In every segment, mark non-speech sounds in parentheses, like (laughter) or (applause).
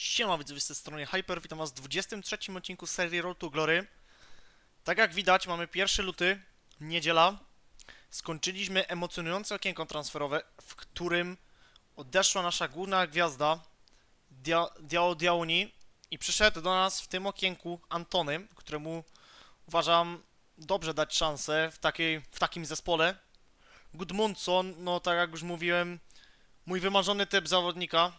Siema widzowie z tej strony Hyper, witam was w 23 odcinku serii Roll to Glory. Tak jak widać, mamy 1 luty, niedziela. Skończyliśmy emocjonujące okienko transferowe, w którym odeszła nasza główna gwiazda Dia Diao Diauni i przyszedł do nas w tym okienku Antony, któremu uważam dobrze dać szansę w, takiej, w takim zespole. Gudmundsson, no tak jak już mówiłem, mój wymarzony typ zawodnika,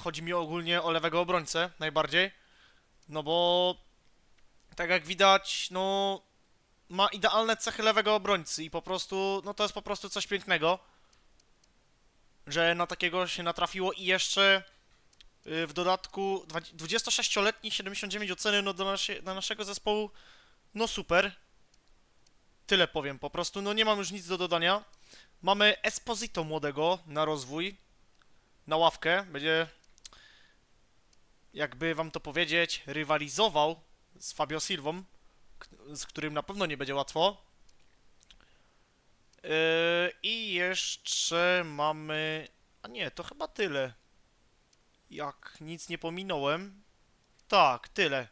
Chodzi mi ogólnie o lewego obrońcę najbardziej. No bo tak jak widać, no ma idealne cechy lewego obrońcy i po prostu, no to jest po prostu coś pięknego, że na takiego się natrafiło i jeszcze y, w dodatku dwa- 26-letni 79 oceny, no do, nasie, do naszego zespołu, no super. Tyle powiem, po prostu, no nie mam już nic do dodania. Mamy Esposito młodego na rozwój, na ławkę. Będzie, jakby wam to powiedzieć, rywalizował z Fabio Silvą, z którym na pewno nie będzie łatwo. Yy, I jeszcze mamy. A nie, to chyba tyle. Jak nic nie pominąłem. Tak, tyle.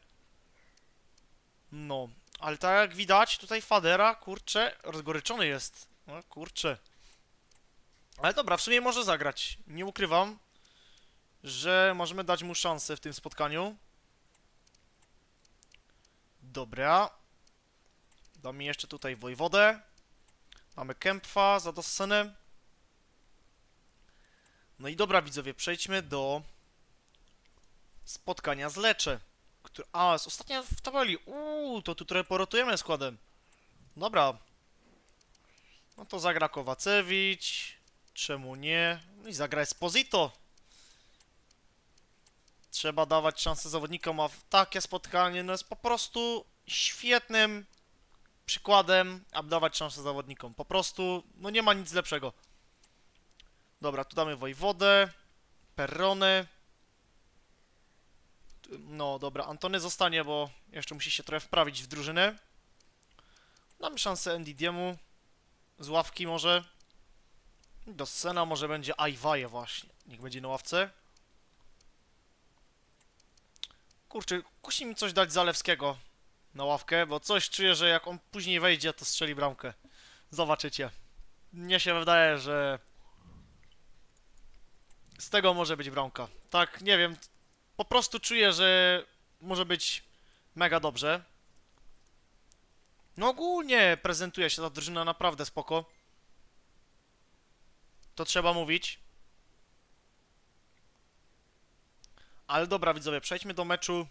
No, ale tak jak widać, tutaj Fadera, kurczę, rozgoryczony jest. No, kurczę. Ale dobra, w sumie może zagrać. Nie ukrywam, że możemy dać mu szansę w tym spotkaniu. Dobra. Damy jeszcze tutaj Wojwodę. Mamy Kempfa za Dossenem. No i dobra, widzowie, przejdźmy do spotkania z Lecze. Który... A, jest ostatnia w tabeli. Uuu, to tu trochę porotujemy składem. Dobra. No to zagra Kowacewicz. Czemu nie? No i zagra Esposito. Trzeba dawać szansę zawodnikom, a takie spotkanie no jest po prostu świetnym przykładem, aby dawać szansę zawodnikom. Po prostu, no nie ma nic lepszego. Dobra, tu damy Wojwodę, Perrony. No dobra, Antony zostanie, bo jeszcze musi się trochę wprawić w drużynę. Damy szansę Ndidiemu. Z ławki może. Do scena może będzie Ajwaje właśnie. Niech będzie na ławce. Kurczę, kusi mi coś dać Zalewskiego na ławkę, bo coś czuję, że jak on później wejdzie, to strzeli bramkę. Zobaczycie. Mnie się wydaje, że z tego może być bramka. Tak, nie wiem. Po prostu czuję, że może być mega dobrze. No ogólnie prezentuje się ta drużyna naprawdę spoko. To trzeba mówić. Ale dobra, widzowie, przejdźmy do meczu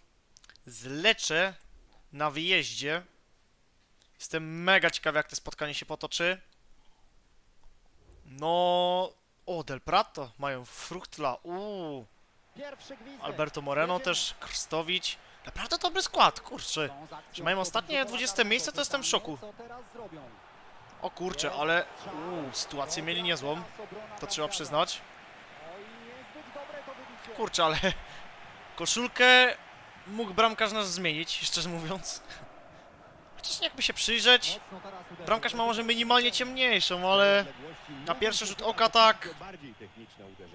z Lecze na wyjeździe. Jestem mega ciekawy, jak to spotkanie się potoczy. No... O, Del Prato mają Fruchtla, uuu. Alberto Moreno też, Krstowicz. Naprawdę dobry skład, kurczę. Że mają ostatnie pobliżu 20 pola miejsce, to jestem w szoku. O kurczę, ale... Uuu, sytuację mieli niezłą. To trzeba przyznać. Kurczę, ale (laughs) koszulkę mógł bramkarz nas zmienić, szczerze mówiąc. Chociaż jakby się przyjrzeć, bramkarz ma może minimalnie ciemniejszą, ale na pierwszy rzut oka tak,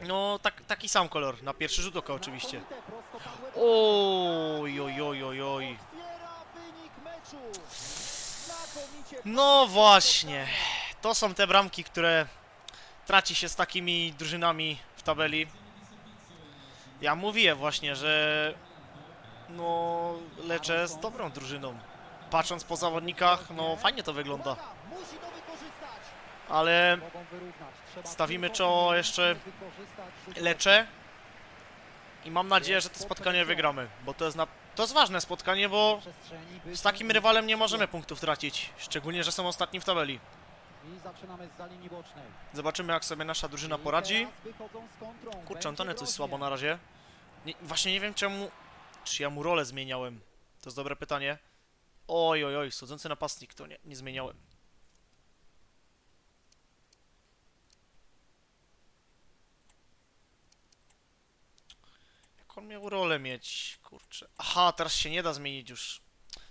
no tak, taki sam kolor, na pierwszy rzut oka oczywiście. Oj, oj, oj, oj, oj. Otwiera wynik meczu. Znakomicie. No właśnie, to są te bramki, które traci się z takimi drużynami w tabeli. Ja mówię właśnie, że no Lecce z dobrą drużyną. Patrząc po zawodnikach, no fajnie to wygląda, ale Stawimy czoło jeszcze Lecce i mam nadzieję, że to spotkanie wygramy, bo to jest na... To jest ważne spotkanie, bo z takim rywalem nie możemy punktów tracić, szczególnie, że są ostatni w tabeli. Zobaczymy, jak sobie nasza drużyna poradzi. Kurczę, Antony coś słabo na razie. Nie, właśnie nie wiem czemu... Czy ja mu rolę zmieniałem? To jest dobre pytanie. Oj, oj, oj, schodzący napastnik, to nie, nie zmieniałem. On miał rolę mieć? Kurczę. Aha, teraz się nie da zmienić już.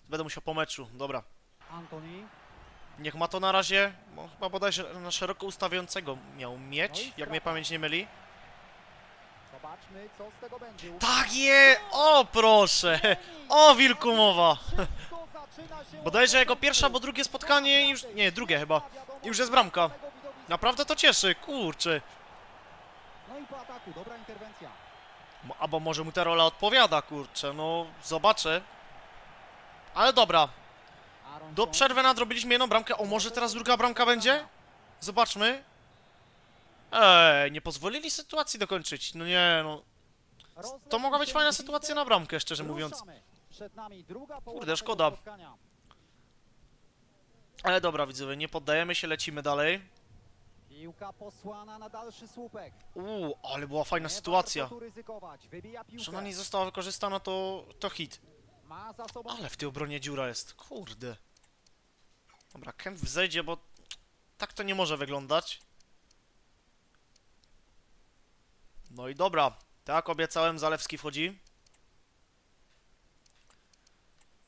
Będę musiał po meczu, dobra. Antoni. Niech ma to na razie, bo chyba bodajże na szeroko ustawiającego miał mieć, jak mnie pamięć nie myli. Zobaczmy, co z tego będzie. Tak je! O proszę! O wilku mowa! Wszystko (laughs) zaczyna się Bodajże od jego pierwsze albo drugie spotkanie i już... Nie, drugie chyba. Już jest bramka. Naprawdę to cieszy, kurczę. No i po ataku, dobra interwencja. Albo może mu ta rola odpowiada, kurczę, no zobaczę. Ale dobra, do przerwy nadrobiliśmy jedną bramkę. O, może teraz druga bramka będzie? Zobaczmy. Ej, nie pozwolili sytuacji dokończyć. No nie, no. To mogła być fajna sytuacja na bramkę, szczerze mówiąc. Kurde, szkoda. Ale dobra, widzowie, nie poddajemy się, lecimy dalej. Piłka posłana na dalszy słupek. Uuu, ale była fajna sytuacja. tu ryzykować. Wybija piłkę. Że ona nie została wykorzystana, to, to hit. Ma za sobą Ale w tej obronie dziura jest, kurde. Dobra, Kent wzejdzie, bo tak to nie może wyglądać. No i dobra, tak obiecałem, Zalewski wchodzi.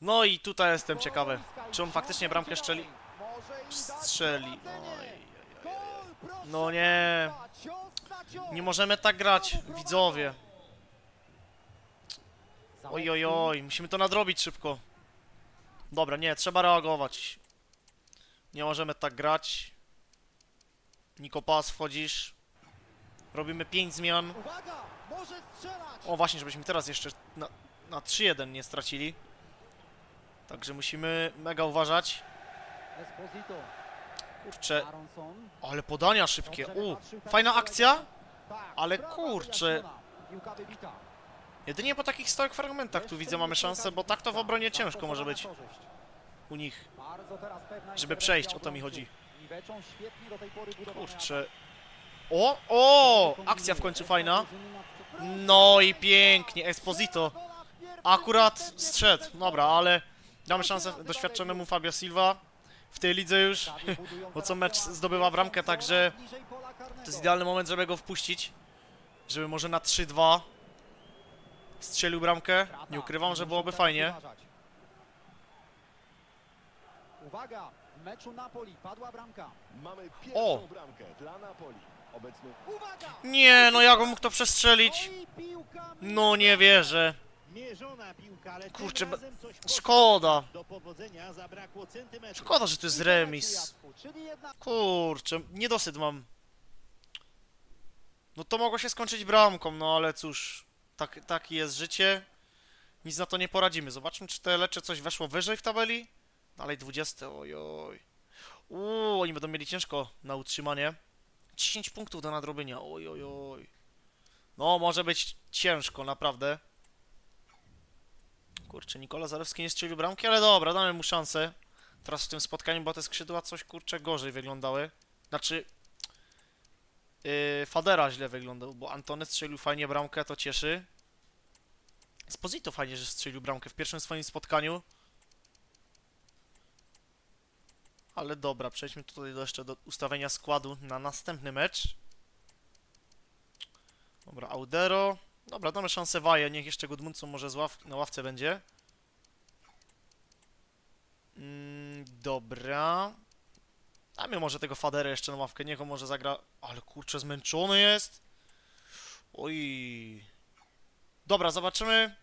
No i tutaj jestem ciekawy, czy on faktycznie bramkę dać Strzeli. Oj, No nie. Nie możemy tak grać, widzowie. Oj, oj, oj, musimy to nadrobić szybko. Dobra, nie, trzeba reagować. Nie możemy tak grać. Niko Pas, wchodzisz. Robimy 5 zmian. O, właśnie, żebyśmy teraz jeszcze na, na 3-1 nie stracili. Także musimy mega uważać. Kurczę, ale podania szybkie. U, fajna akcja. Tak, ale kurczę. Jedynie po takich stałych fragmentach tu widzę mamy szansę, bo tak to w obronie ciężko może być u nich. Żeby przejść, o to mi chodzi. Kurczę. O, o, akcja w końcu fajna. No i pięknie, Esposito. Akurat strzedł, dobra, ale damy szansę doświadczonemu Fabio Silva w tej lidze już, bo co mecz zdobywa bramkę, także to jest idealny moment, żeby go wpuścić, żeby może na 3-2 strzelił bramkę. Nie ukrywam, że byłoby fajnie. Uwaga, w meczu Napoli padła bramka. Mamy pierwszą O! bramkę dla Napoli. Obecny Uwaga! Nie, no jak on mógł to przestrzelić? No No nie wierzę. Mierzona piłka, ale Kurczę, tym razem coś. Szkoda. Do powodzenia zabrakło centymetrów. Szkoda, że to jest remis. Kurczę, niedosyt mam. No to mogło się skończyć bramką, no ale cóż, tak, tak jest życie. Nic na to nie poradzimy. Zobaczmy, czy te lecze coś weszło wyżej w tabeli. Dalej 20, ojoj. Uuu, oni będą mieli ciężko na utrzymanie. 10 punktów do nadrobienia, oj, oj. No, może być ciężko, naprawdę. Kurczę, Nikola Zalewski nie strzelił bramki, ale dobra, damy mu szansę. Teraz w tym spotkaniu, bo te skrzydła coś kurczę gorzej wyglądały. Znaczy. Yy, Fadera źle wyglądał, bo Antony strzelił fajnie bramkę, to cieszy. Esposito fajnie, że strzelił bramkę w pierwszym swoim spotkaniu. Ale dobra, przejdźmy tutaj do jeszcze do ustawienia składu na następny mecz. Dobra, Audero. Dobra, damy szansę Waje, niech jeszcze Gudmundsson może ław na ławce będzie. Mm, dobra. Dajmy może tego Fadera jeszcze na ławkę, niech on może zagra... Ale kurczę, zmęczony jest. Oj. Dobra, zobaczymy.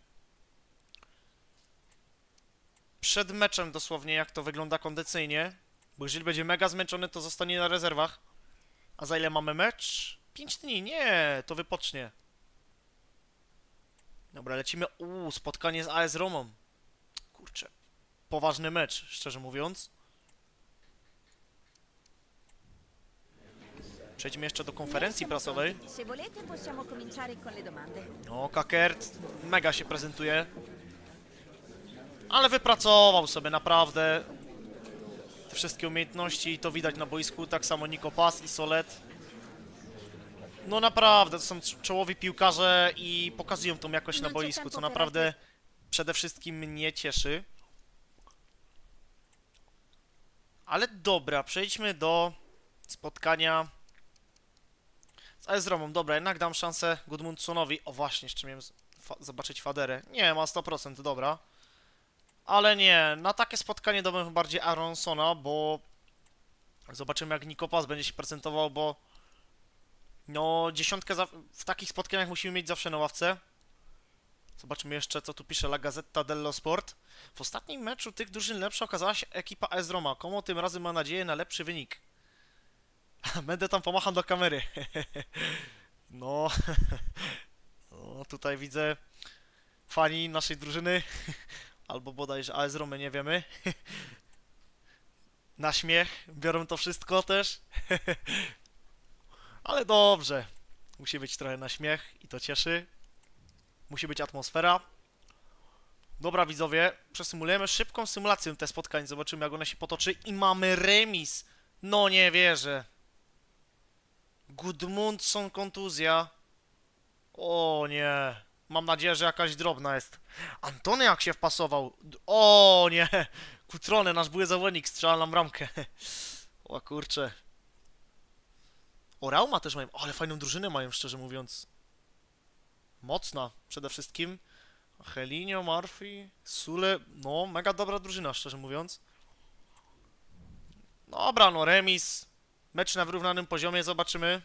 Przed meczem dosłownie, jak to wygląda kondycyjnie. Bo jeżeli będzie mega zmęczony, to zostanie na rezerwach. A za ile mamy mecz? 5 dni, nie, to wypocznie. Dobra, lecimy. Uuu, spotkanie z AS Romą. Kurczę. Poważny mecz, szczerze mówiąc. Przejdźmy jeszcze do konferencji prasowej. No, Kakert mega się prezentuje. Ale wypracował sobie naprawdę te wszystkie umiejętności i to widać na boisku. Tak samo Niko Pas i Solet. No naprawdę, to są cz- czołowi piłkarze i pokazują tą jakość na boisku, co naprawdę przede wszystkim mnie cieszy. Ale dobra, przejdźmy do spotkania z AS Romą. Dobra, jednak dam szansę Gudmundsonowi. O właśnie, jeszcze miałem fa zobaczyć Faderę. Nie, ma 100%, dobra. Ale nie, na takie spotkanie dałbym bardziej Aronsona, bo zobaczymy jak Nikopas będzie się prezentował, bo No, dziesiątkę za... w takich spotkaniach musimy mieć zawsze na ławce. Zobaczmy jeszcze, co tu pisze La Gazzetta dello Sport. W ostatnim meczu tych drużyn lepsza okazała się ekipa AS Roma. Komo tym razem ma nadzieję na lepszy wynik. (laughs) Będę tam pomacham do kamery. (laughs) no. (laughs) no, tutaj widzę fani naszej drużyny. Albo bodajże AS Romy, nie wiemy. na śmiech. Biorą to wszystko też. Ale dobrze. Musi być trochę na śmiech i to cieszy. Musi być atmosfera. Dobra widzowie, przesymulujemy szybką symulację te spotkań, zobaczymy jak one się potoczy i mamy remis. No nie wierzę. Gudmundsson kontuzja. O nie. Mam nadzieję, że jakaś drobna jest. Antony jak się wpasował. O nie. Kutrony, nasz były zawodnik, strzela nam bramkę. (laughs) O kurcze. O, Rauma też mają, ale fajną drużynę mają, szczerze mówiąc. Mocna, przede wszystkim. Helinio, Murphy, Sule, no, mega dobra drużyna, szczerze mówiąc. Dobra, no, remis. Mecz na wyrównanym poziomie, zobaczymy.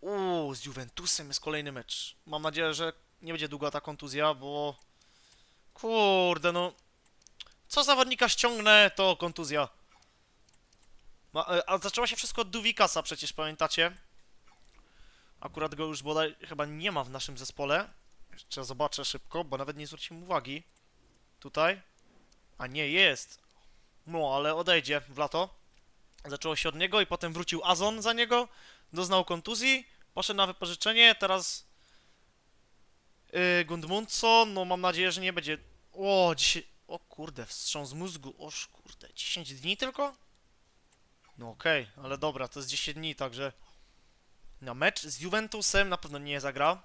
Uuu, z Juventusem jest kolejny mecz. Mam nadzieję, że nie będzie długa ta kontuzja, bo... Kurde, no... Co zawodnika ściągnę, to kontuzja. E, a zaczęło się wszystko od Duwikasa, przecież pamiętacie? Akurat go już bodaj chyba nie ma w naszym zespole. Jeszcze zobaczę szybko, bo nawet nie zwróciłem uwagi. Tutaj. A nie, jest. No, ale odejdzie w lato. Zaczęło się od niego i potem wrócił Azon za niego. Doznał kontuzji. Poszedł na wypożyczenie. Teraz... Yy, Gundmundsson. No, mam nadzieję, że nie będzie... O, dzisiaj... O kurde, wstrząs mózgu. Oż kurde, 10 dni tylko? No okej, ale dobra, to jest 10 dni, także... Na mecz z Juventusem na pewno nie zagra.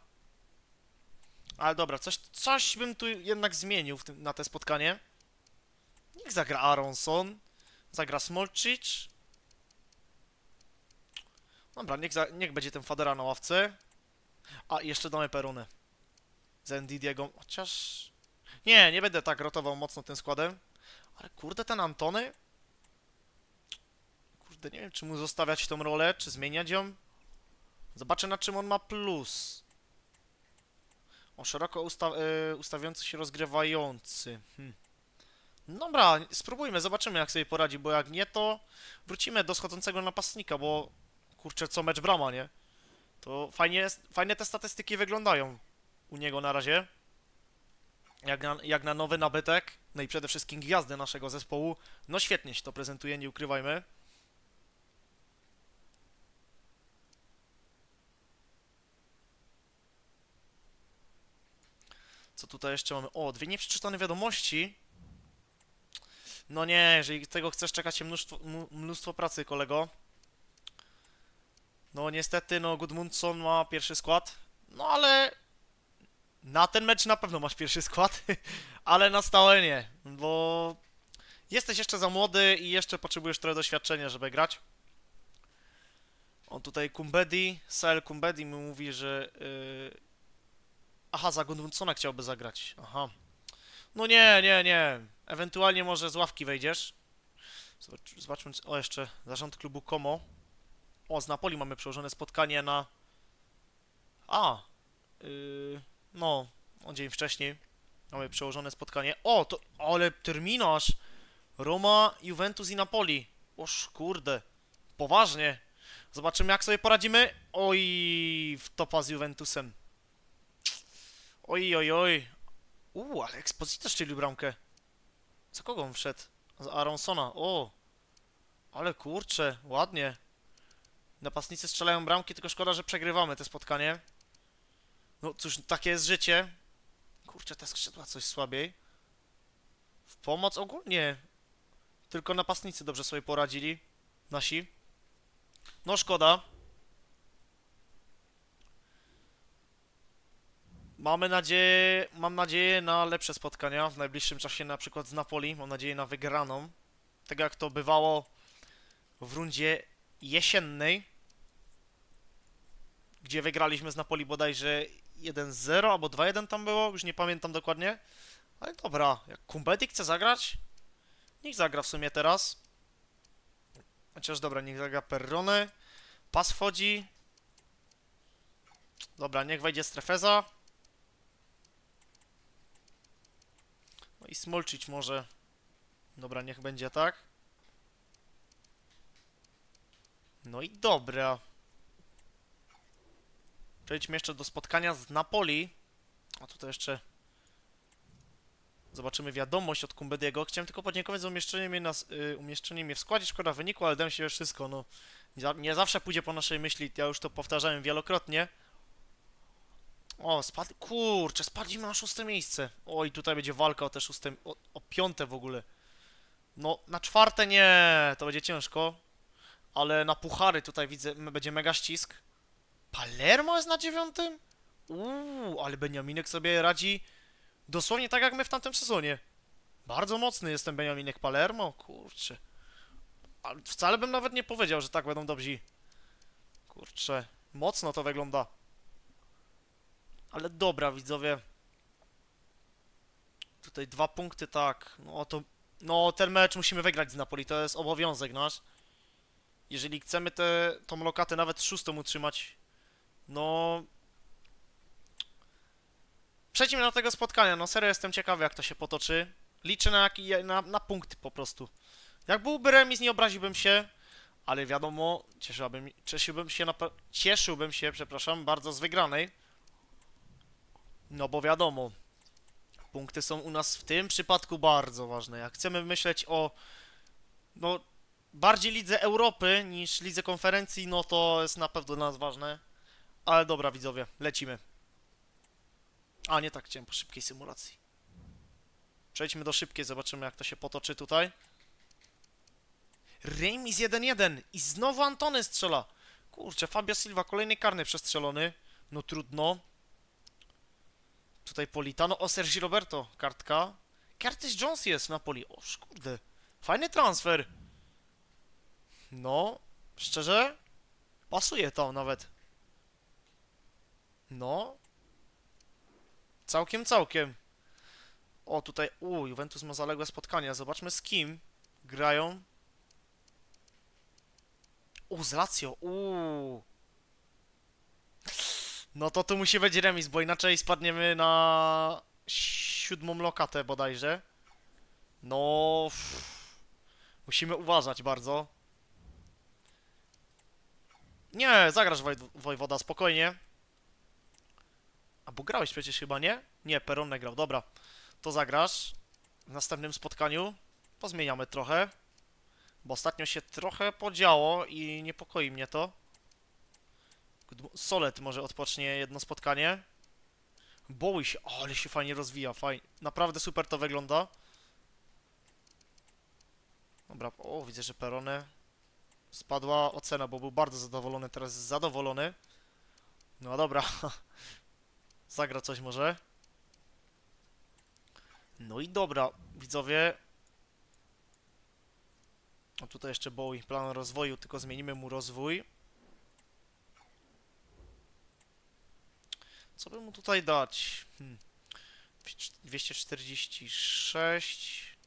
Ale dobra, coś, coś bym tu jednak zmienił tym, na te spotkanie. Niech zagra Aronson. Zagra Smolcic. Dobra, niech, za, niech będzie ten Fadera na ławce. A, jeszcze damy Perunę. Z Ndidiego. Chociaż... Nie, nie będę tak rotował mocno tym składem. Ale kurde, ten Antony... Kurde, nie wiem, czy mu zostawiać tą rolę, czy zmieniać ją. Zobaczę, na czym on ma plus. O, szeroko usta y, ustawiający się rozgrywający. Hm. Dobra, spróbujmy, zobaczymy jak sobie poradzi, bo jak nie, to wrócimy do schodzącego napastnika, bo kurczę, co mecz brama, nie? To fajnie, fajnie te statystyki wyglądają u niego na razie. Jak na, jak na nowy nabytek, no i przede wszystkim gwiazdy naszego zespołu. No świetnie się to prezentuje, nie ukrywajmy. Co tutaj jeszcze mamy? O, dwie nieprzeczytane wiadomości. No nie, jeżeli tego chcesz, czeka cię mnóstwo, mnóstwo pracy, kolego. No niestety, no Gudmundsson ma pierwszy skład. No ale... Na ten mecz na pewno masz pierwszy skład, (laughs) ale na stałe nie, bo... Jesteś jeszcze za młody i jeszcze potrzebujesz trochę doświadczenia, żeby grać. On tutaj Kumbedi, Sel Kumbedi mi mówi, że... Yy... Aha, za Gudmundsona chciałby zagrać. Aha. No nie, nie, nie. Ewentualnie może z ławki wejdziesz. Zobacz, zobaczmy, o jeszcze zarząd klubu Como. O, z Napoli mamy przełożone spotkanie na... A! Yy, no, o dzień wcześniej mamy przełożone spotkanie. O, to... Ale terminarz! Roma, Juventus i Napoli. Oż kurde. Poważnie. Zobaczymy jak sobie poradzimy. Oj, w topa z Juventusem. Oj, oj, oj. Uuu, ale Exposito strzelił bramkę. Za kogo on wszedł? Za Aronsona. O! Ale kurcze, ładnie. Napastnicy strzelają bramki, tylko szkoda, że przegrywamy te spotkanie. No cóż, takie jest życie. Kurczę, te skrzydła coś słabiej. W pomoc ogólnie. Tylko napastnicy dobrze sobie poradzili. Nasi. No szkoda. Mamy nadzieję, mam nadzieję na lepsze spotkania w najbliższym czasie, na przykład z Napoli. Mam nadzieję na wygraną. Tak jak to bywało w rundzie jesiennej, gdzie wygraliśmy z Napoli bodajże 1-0 albo 2-1 tam było, już nie pamiętam dokładnie. Ale dobra, jak Kumbedi chce zagrać, niech zagra w sumie teraz. Chociaż dobra, niech zagra Perrone. Pas wchodzi. Dobra, niech wejdzie Strefeza. I Smolczyć może. Dobra, niech będzie tak. No i dobra. Przejdźmy jeszcze do spotkania z Napoli. A tutaj jeszcze zobaczymy wiadomość od Kumbediego. Chciałem tylko podziękować za umieszczenie mnie, na, y, umieszczenie mnie w składzie. Szkoda wyniku, ale dałem się wszystko. No, nie, nie zawsze pójdzie po naszej myśli. Ja już to powtarzałem wielokrotnie. O, spadł. Kurczę, spadliśmy na szóste miejsce. O, i tutaj będzie walka o te szóste. O, o piąte w ogóle. No, na czwarte nie, to będzie ciężko. Ale na puchary tutaj widzę, będzie mega ścisk. Palermo jest na dziewiątym? Uuu, ale Beniaminek sobie radzi dosłownie tak jak my w tamtym sezonie. Bardzo mocny jest ten Beniaminek Palermo, kurczę. Ale wcale bym nawet nie powiedział, że tak będą dobrzy. Kurczę, mocno to wygląda. Ale dobra, widzowie. Tutaj dwa punkty, tak. No to. No, ten mecz musimy wygrać z Napoli, to jest obowiązek nasz. Jeżeli chcemy tę lokatę nawet szóstą utrzymać, no. Przejdźmy do tego spotkania. No, serio jestem ciekawy, jak to się potoczy. Liczę na, na, na punkty po prostu. Jak byłby remis, nie obraziłbym się, ale wiadomo, cieszyłbym, cieszyłbym się, na, cieszyłbym się, przepraszam, bardzo z wygranej. No bo wiadomo, punkty są u nas w tym przypadku bardzo ważne. Jak chcemy myśleć o, no, bardziej lidze Europy niż lidze konferencji, no to jest na pewno dla nas ważne. Ale dobra, widzowie, lecimy. A, nie tak chciałem, po szybkiej symulacji. Przejdźmy do szybkiej, zobaczymy jak to się potoczy tutaj. Remis 1-1 i znowu Antony strzela. Kurczę, Fabio Silva, kolejny karny przestrzelony. No trudno. Tutaj Politano, o Sergi Roberto, kartka. Curtis Jones jest w Napoli. O kurde, fajny transfer. No, szczerze, pasuje to nawet. No. Całkiem, całkiem. O, tutaj, u, Juventus ma zaległe spotkania. Zobaczmy z kim grają. U, z Lazio, u. No to tu musi być remis, bo inaczej spadniemy na siódmą lokatę bodajże. No, pff. musimy uważać bardzo. Nie, zagrasz Woj Wojwoda, spokojnie. A bo grałeś przecież chyba, nie? Nie, Peronne grał, dobra. To zagrasz w następnym spotkaniu. Pozmieniamy trochę. Bo ostatnio się trochę podziało i niepokoi mnie to. Good- Solet może odpocznie jedno spotkanie. Boły się, o, ale się fajnie rozwija, fajnie. Naprawdę super to wygląda. Dobra, o, widzę, że Perone spadła ocena, bo był bardzo zadowolony, teraz jest zadowolony. No dobra, (laughs) zagra coś może. No i dobra, widzowie. O, tutaj jeszcze Bowie, plan rozwoju, tylko zmienimy mu rozwój. Co by mu tutaj dać? Hmm. 246.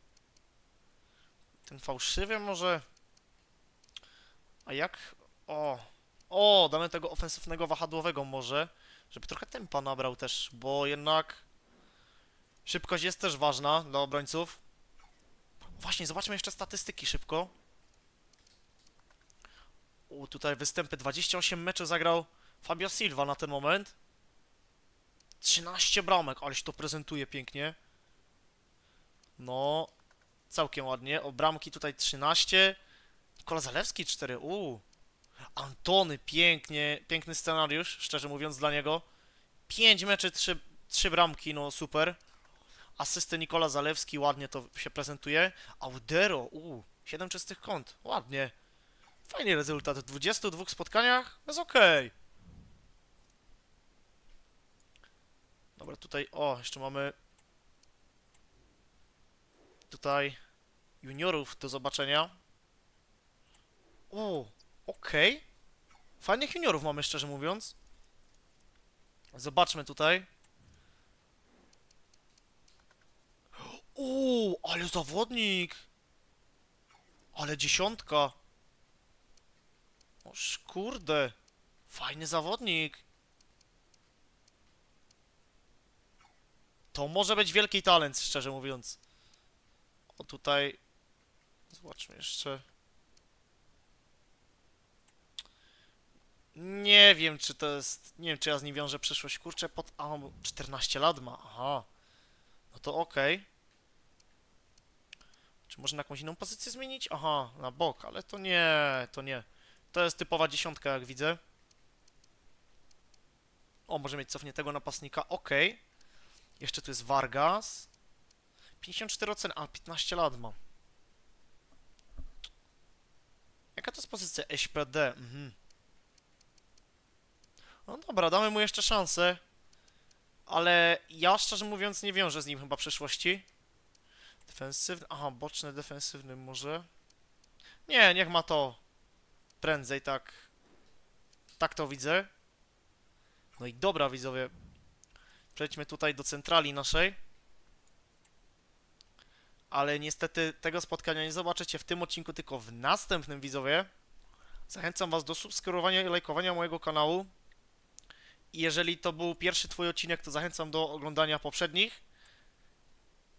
Ten fałszywy może? A jak? O! O! Damy tego ofensywnego wahadłowego może, żeby trochę tempa nabrał też, bo jednak szybkość jest też ważna dla obrońców. Właśnie, zobaczmy jeszcze statystyki szybko. U, tutaj występy 28 meczów zagrał Fabio Silva na ten moment. 13 bramek, aleś to prezentuje pięknie. No, całkiem ładnie. O, bramki tutaj 13. Nikola Zalewski 4, uuu. Antony, pięknie, piękny scenariusz, szczerze mówiąc, dla niego. 5 meczy, 3, 3 bramki, no super. Asysty Nikola Zalewski, ładnie to się prezentuje. Audero, uuu, 7 czystych kąt, ładnie. Fajny rezultat, w 22 spotkaniach jest okej. Dobra, tutaj, o, jeszcze mamy tutaj juniorów do zobaczenia. O, okej. Fajnych juniorów mamy, szczerze mówiąc. Zobaczmy tutaj. Uuu, ale zawodnik! Ale dziesiątka! Oż kurde, fajny zawodnik. To może być wielki talent, szczerze mówiąc. O tutaj... Zobaczmy jeszcze. Nie wiem, czy to jest... Nie wiem, czy ja z nim wiążę przyszłość. Kurczę, pod... A, on 14 lat ma. Aha. No to okej. Czy można jakąś inną pozycję zmienić? Aha, na bok, ale to nie, to nie. To jest typowa dziesiątka, jak widzę. O, może mieć cofniętego napastnika, okej. Jeszcze tu jest Vargas. 54 oceny, a 15 lat ma. Jaka to jest pozycja? SPD, mhm. No dobra, damy mu jeszcze szansę. Ale ja szczerze mówiąc nie wiążę z nim chyba przyszłości. Defensywny, aha, boczny defensywny może. Nie, niech ma to. Prędzej tak. Tak to widzę. No i dobra widzowie. Przejdźmy tutaj do centrali naszej. Ale niestety tego spotkania nie zobaczycie w tym odcinku, tylko w następnym widzowie. Zachęcam Was do subskrybowania i lajkowania mojego kanału. I jeżeli to był pierwszy Twój odcinek, to zachęcam do oglądania poprzednich.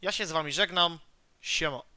Ja się z Wami żegnam. Siema.